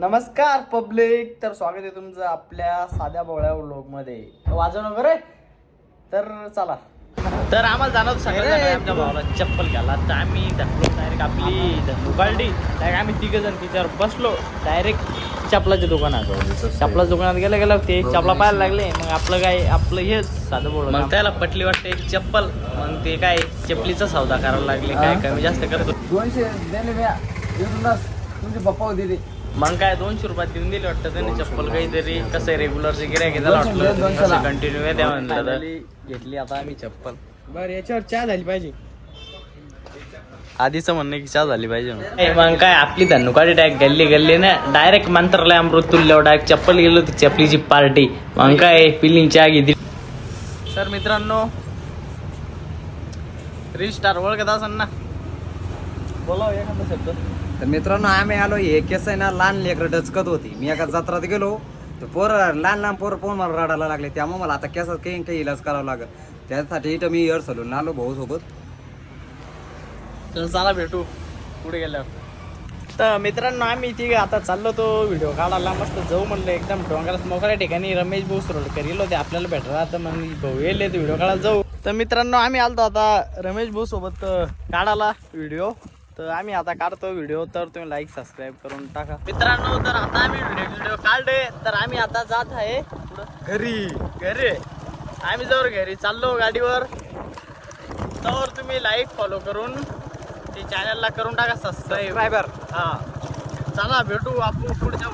नमस्कार पब्लिक. तर स्वागत आहे तुमचं आपल्या साध्या बोळ्या व्लॉगमध्ये. वाजव रे. तर चला. तर आम्हाला जाणवत सगळं आमच्या भावाला चप्पल घाला तर आम्ही धरलो डायरेक्ट आपली उघडली. डायरेक्ट आम्ही तिघ जण तिच्यावर बसलो. डायरेक्ट चपलाच्या दुकानात. चपलाच्या दुकानात गेलं गेलं ते चपला पाहायला लागले. मग आपलं काय आपलं हेच साधं बोल मग त्याला पटली वाटते एक चप्पल. मग ते काय चपलीचा सौदा करायला लागले. काय कमी जास्त करतो. दोनशे दिले तुमचे पप्पा होते मग काय दोनशे रुपयात देऊन दिले वाटतं त्यांनी चप्पल काहीतरी कसं आहे रेग्युलरचे आहे दोनशे, दोनशेला. वाटलं कंटिन्यू द्या म्हणलं तर. घेतली आता आम्ही चप्पल. बर याच्यावर चहा झाली पाहिजे. आधीच म्हणणं की चहा झाली पाहिजे मग काय आपली धनुकाडी डायरेक्ट गल्ली गल्ली ना डायरेक्ट मंत्रालय अमृत तुल्य डायरेक्ट चप्पल गेलो होती चपलीची पार्टी. मग काय पिलिंग चहा घेतली. तर मित्रांनो रिस्टार ओळखत असाल ना? बोला एखादा शब्द. तर मित्रांनो आम्ही आलो हे केस आहे ना लहान लेकर डचकत होती. मी एका जत्रात गेलो. तर पोरं लहान लहान पोरं पोहून मला रडायला लागले. त्यामुळे मला आता केसात काही काही इलाज करावा लागेल. त्यासाठी इथं मी इयर सलून आलो भाऊ सोबत तर चला भेटू पुढे गेल्यावर. तर मित्रांनो आम्ही तिघे आता चाललो तो व्हिडिओ काढायला. मस्त जाऊ म्हणलं एकदम डोंगरात मोकळ्या ठिकाणी रमेश भाऊ सुरोडकर येलो ते आपल्याला भेटला आता मग भाऊ येले ते व्हिडिओ काढायला. जाऊ. तर मित्रांनो आम्ही आलतो आता रमेश भाऊ सोबत काढायला व्हिडिओ. तर आम्ही आता काढतो व्हिडिओ तर तुम्ही लाईक सबस्क्राईब करून टाका. मित्रांनो तर आता आम्ही व्हिडिओ व्हिडिओ काढले. तर आम्ही आता जात आहे घरी. घरी. आम्ही जवळ घरी चाललो गाडीवर. तर तुम्ही लाईक फॉलो करून ते चॅनलला करून टाका सबस्क्राईब ड्रायव्हर हा. चला भेटू आपण पुढच्या